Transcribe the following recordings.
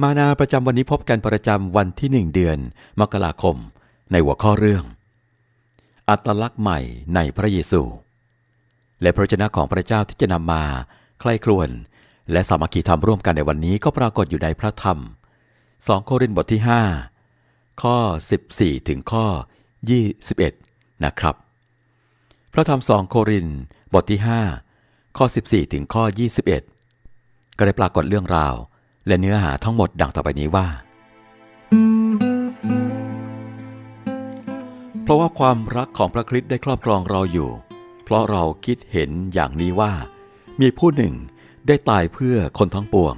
มานาประจำวันนี้พบกันประจำวันที่หนึ่งเดือน มกราคม ในหัวข้อเรื่อง อัตลักษณ์ใหม่ในพระเยซู และพระชนะของพระเจ้าที่จะนำมา ใคร่ครวญและสามัคคีธรรมร่วมกันในวันนี้ก็ปรากฏอยู่ในพระธรรม 2 โครินธ์บทที่ 5 ข้อ 14 ถึงข้อ 21 นะครับ พระธรรม2โครินธ์บทที่ 5 ข้อ 14 ถึงข้อ 21 ก็ได้ปรากฏเรื่องราว และเนื้อหาทั้งหมดดังต่อไปนี้ว่า เพราะว่าความรักของพระคริสต์ได้ครอบครองเราอยู่ เพราะเราคิดเห็นอย่างนี้ว่า มีผู้หนึ่งได้ตายเพื่อคนทั้งปวง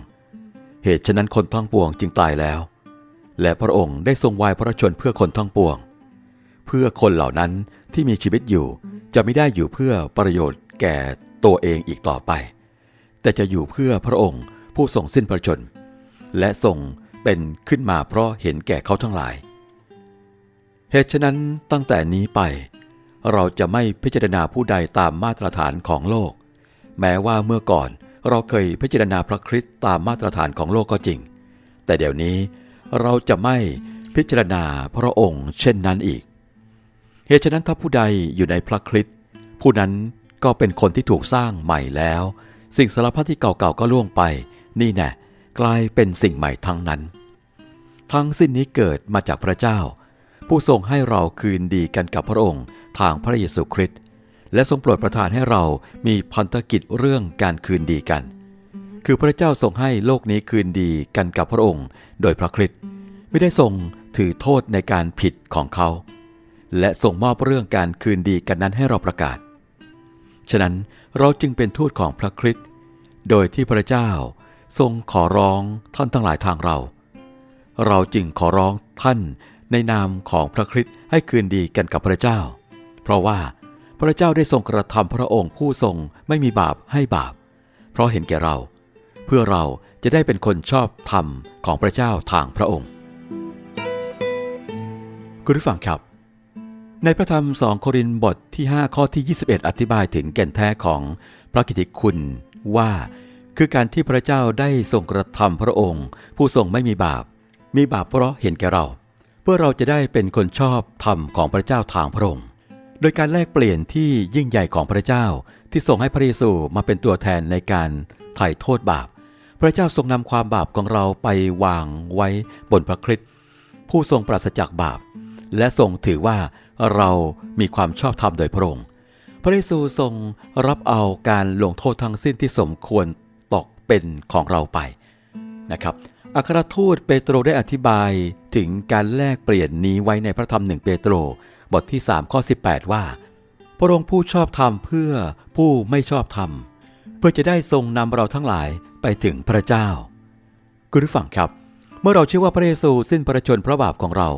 เหตุฉะนั้นคนทั้งปวงจึงตายแล้ว และพระองค์ได้ทรงวายพระชนเพื่อคนทั้งปวง เพื่อคนเหล่านั้นที่มีชีวิตอยู่จะไม่ได้อยู่เพื่อประโยชน์แก่ตัวเองอีกต่อไป แต่จะอยู่เพื่อพระองค์ผู้ทรงสิ้นพระชน และทรงเป็นขึ้นมาเพราะเห็นแก่เขาทั้งหลาย เหตุฉะนั้นตั้งแต่นี้ไป เราจะไม่พิจารณาผู้ใดตามมาตรฐานของโลก แม้ว่าเมื่อก่อนเราเคยพิจารณาพระคริสต์ตามมาตรฐานของโลกก็จริง แต่เดี๋ยวนี้เราจะไม่พิจารณาพระองค์เช่นนั้นอีก เหตุฉะนั้นถ้าผู้ใดอยู่ในพระคริสต์ผู้นั้นก็เป็นคนที่ถูกสร้างใหม่แล้ว สิ่งสารพัดที่เก่าๆก็ล่วงไป นี่แน่ กลายเป็นสิ่งใหม่ทั้งนั้น ทั้งสิ้นนี้เกิดมาจากพระเจ้า ผู้ทรงให้เราคืนดีกันกับพระองค์ทางพระเยซูคริสต์และทรงโปรดประทานให้เรามีพันธกิจเรื่องการคืนดีกัน คือพระเจ้าทรงให้โลกนี้คืนดีกันกับพระองค์ โดยพระคริสต์ไม่ได้ทรงถือโทษในการผิดของเขา และทรงมอบเรื่องการคืนดีกันนั้นให้เราประกาศ ฉะนั้นเราจึงเป็นทูตของพระคริสต์โดยที่พระเจ้า ทรงขอร้องท่านทั้งหลายทางเรา เราจึงขอร้องท่านในนามของพระคริสต์ให้คืนดีกันกับพระเจ้า เพราะว่าพระเจ้าได้ทรงกระทำพระองค์ผู้ทรงไม่มีบาปให้บาป เพราะเห็นแก่เรา เพื่อเราจะได้เป็นคนชอบธรรมของพระเจ้าทางพระองค์ คุณผู้ฟังครับ ในพระธรรมสองโครินธ์บทที่ 5 ข้อที่ 21 อธิบายถึงแก่นแท้ของพระกิติคุณว่า คือการที่พระเจ้าได้ทรงกระทำพระองค์ ผู้ทรงไม่มีบาป มีบาปเพราะเห็นแก่เรา เพื่อเราจะได้เป็นคนชอบธรรมของพระเจ้าทางพระองค์ โดยการแลกเปลี่ยนที่ยิ่งใหญ่ของพระเจ้าที่ทรงให้พระเยซูมาเป็นตัวแทนในการไถ่โทษบาป พระเจ้าทรงนำความบาปของเราไปวางไว้บนพระคริสต์ผู้ทรงปราศจากบาป และทรงถือว่าเรามีความชอบธรรมโดยพระองค์ พระเยซูทรงรับเอาการลงโทษทั้งสิ้นที่สมควร เป็นของเราไปนะครับอัครทูตเปโตรได้อธิบายถึงการแลกเปลี่ยนนี้ไว้ในพระธรรมหนึ่งเปโตร บทที่3ข้อ18 ว่า พระองค์ผู้ชอบธรรมเพื่อผู้ไม่ชอบธรรม เพื่อจะได้ทรงนำเราทั้งหลายไปถึงพระเจ้า คุณผู้ฟังครับ เมื่อเราเชื่อว่าพระเยซูสิ้นพระชนพระบาปของเรา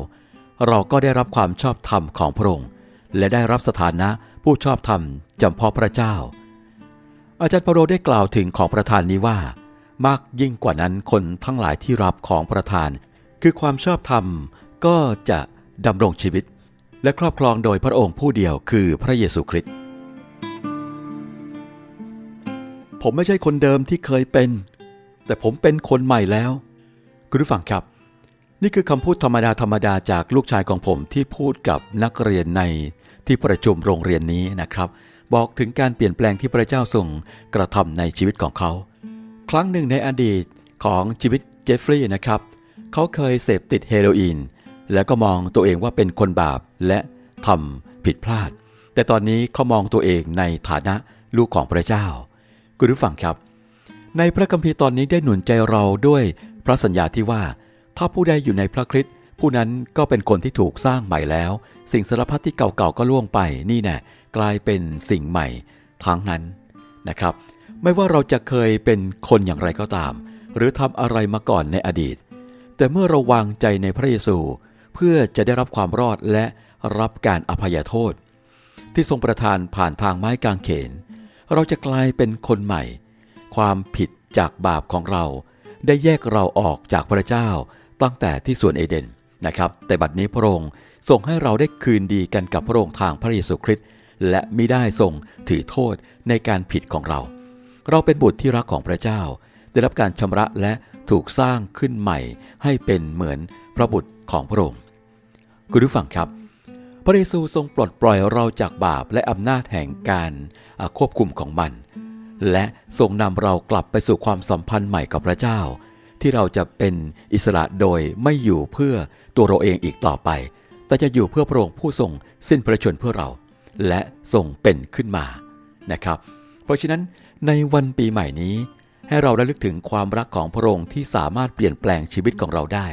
เราก็ได้รับความชอบธรรมของพระองค์ และได้รับสถานะผู้ชอบธรรมจำเพาะพระเจ้า อาจารย์เปาโลได้กล่าวถึงของประธานนี้ว่า มากยิ่งกว่านั้นคนทั้งหลายที่รับของประธาน คือความชอบธรรมก็จะดำรงชีวิต และครอบครองโดยพระองค์ผู้เดียวคือพระเยซูคริสต์ผมไม่ใช่คนเดิมที่เคยเป็น แต่ผมเป็นคนใหม่แล้ว คุณผู้ฟังครับ นี่คือคำพูดธรรมดาธรรมดาจากลูกชายของผมที่พูดกับนักเรียนในที่ประชุมโรงเรียนนี้นะครับ บอกถึงการเปลี่ยนแปลงที่พระเจ้าทรงกระทำในชีวิตของเขา ครั้งหนึ่งในอดีตของชีวิตเจฟฟรีย์นะครับ เขาเคยเสพติดเฮโรอีน แล้วก็มองตัวเองว่าเป็นคนบาปและทำผิดพลาด แต่ตอนนี้เขามองตัวเองในฐานะลูกของพระเจ้า คุณผู้ฟังครับ ในพระคัมภีร์ตอนนี้ได้หนุนใจเราด้วยพระสัญญาที่ว่า ถ้าผู้ใดอยู่ในพระคริสต์ผู้นั้นก็เป็นคนที่ถูกสร้างใหม่แล้ว สิ่งสารพัดที่เก่าๆก็ล่วงไปนี่แน่ กลายเป็นสิ่งใหม่ทั้งนั้นนะครับ ไม่ว่าเราจะเคยเป็นคนอย่างไรก็ตาม หรือทำอะไรมาก่อนในอดีต แต่เมื่อเราวางใจในพระเยซู เพื่อจะได้รับความรอดและรับการอภัยโทษ ที่ทรงประทานผ่านทางไม้กางเขน เราจะกลายเป็นคนใหม่ ความผิดจากบาปของเรา ได้แยกเราออกจากพระเจ้าตั้งแต่ที่สวนเอเดนนะครับ แต่บัดนี้พระองค์ทรงให้เราได้คืนดีกันกับพระองค์ทางพระเยซูคริสต์ และมิได้ทรงถือโทษในการผิดของเรา เราเป็นบุตรที่รักของพระเจ้า ได้รับการชำระและถูกสร้างขึ้นใหม่ให้เป็นเหมือนพระบุตรของพระองค์คุณผู้ฟังครับ พระเยซูทรงปลดปล่อยเราจากบาปและอำนาจแห่งการควบคุมของมัน และทรงนำเรากลับไปสู่ความสัมพันธ์ใหม่กับพระเจ้า ที่เราจะเป็นอิสระโดยไม่อยู่เพื่อตัวเราเองอีกต่อไป แต่จะอยู่เพื่อพระองค์ผู้ทรงสิ้นพระชนเพื่อเรา และทรงเป็นขึ้นมานะครับ เพราะฉะนั้นในวันปีใหม่นี้ ให้เราได้ลึกถึงความรักของพระองค์ที่สามารถเปลี่ยนแปลงชีวิตของเราได้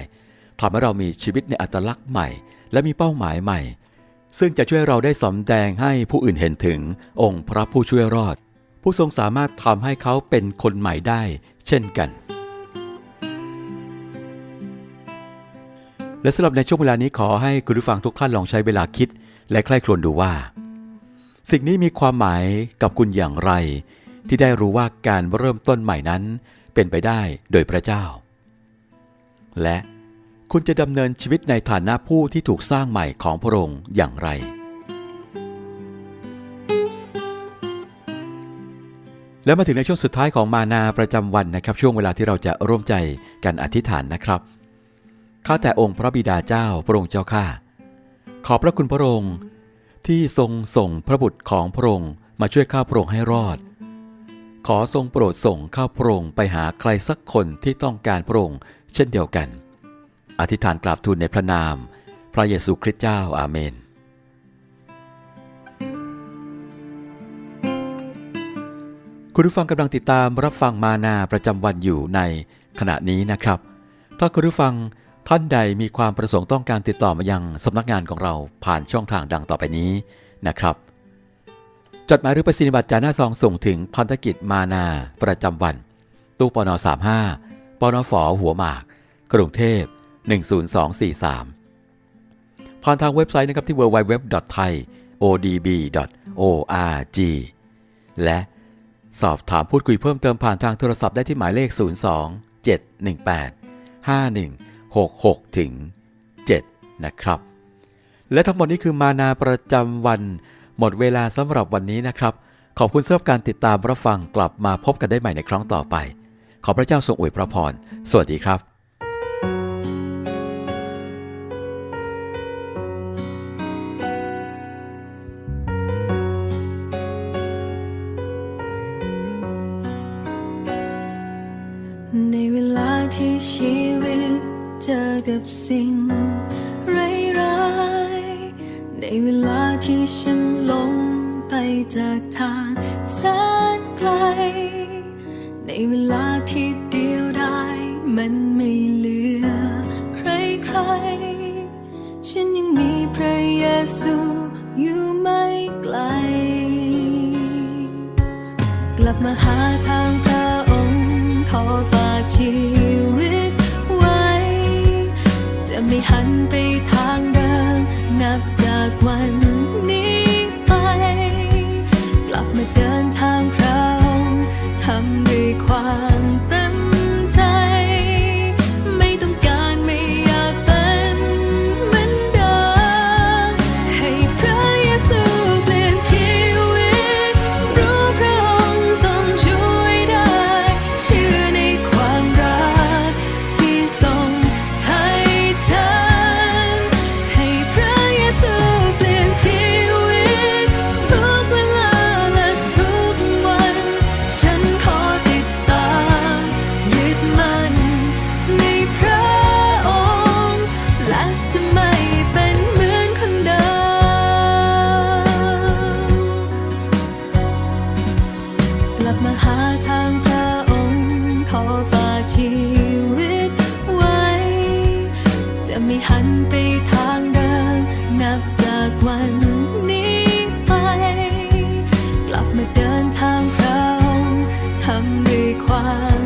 ทำให้เรามีชีวิตในอัตลักษณ์ใหม่ และมีเป้าหมายใหม่ ซึ่งจะช่วยเราได้สำแดงให้ผู้อื่นเห็นถึงองค์พระผู้ช่วยรอด ผู้ทรงสามารถทำให้เขาเป็นคนใหม่ได้ เช่นกันและสำหรับในช่วงเวลานี้ขอให้คุณผู้ฟังทุกท่านลองใช้เวลาคิด และใคร่ครวญดูว่า สิ่งนี้มีความหมายกับคุณอย่างไร ที่ได้รู้ว่าการเริ่มต้นใหม่นั้นเป็นไปได้โดยพระเจ้า และคุณจะดำเนินชีวิตในฐานะผู้ที่ถูกสร้างใหม่ของพระองค์อย่างไร แล้วมาถึงในช่วงสุดท้ายของมานาประจำวันนะครับ ช่วงเวลาที่เราจะร่วมใจกันอธิษฐานนะครับข้าแต่องค์พระบิดาเจ้าพระองค์เจ้าข้าขอบพระคุณพระองค์ ที่ทรงส่งพระบุตรของพระองค์มาช่วยข้าพระองค์ให้รอด ขอทรงโปรดส่งข้าพระองค์ไปหาใครสักคนที่ต้องการพระองค์เช่นเดียวกัน อธิษฐานกราบทูลในพระนาม พระเยซูคริสต์เจ้าอาเมน คุณผู้ฟังกำลังติดตามรับฟังมานาประจำวันอยู่ในขณะนี้นะครับ ถ้าคุณผู้ฟัง ท่านใดมีความประสงค์ต้องการติดต่อมายังสำนักงานของเราผ่านช่องทางดังต่อไปนี้นะครับ จดหมายหรือประสิทธิบัตรจาหน้าซองส่งถึงพันธกิจมานา ประจำวัน ตู้ปน35ปนฝหัวหมาก กรุงเทพ 10243 ผ่านทางเว็บไซต์นะครับที่ www.thaiodb.org และสอบถามพูดคุยเพิ่มเติมผ่านทางโทรศัพท์ได้ที่หมายเลข 02 718 66 ถึง 7 นะครับ และทั้งหมดนี้คือมานาประจำวัน หมดเวลาสำหรับวันนี้นะครับ ขอบคุณสำหรับการติดตามรับฟังกลับมาพบกันได้ใหม่ในครั้งต่อไป ขอพระเจ้าทรงอวยพระพร สวัสดีครับในเวลาที่ชี เจอกับสิ่งร้ายๆในเวลาที่ฉันหลงไปจากทางแสนไกล ในเวลาที่เดียวดายมันไม่เหลือใครๆฉันยังมีพระเยซูอยู่ไม่ไกล กลับมาหาทางพระองค์ขอฝากชี ไม่หันไปทางเดิมนับจากวัน 欢。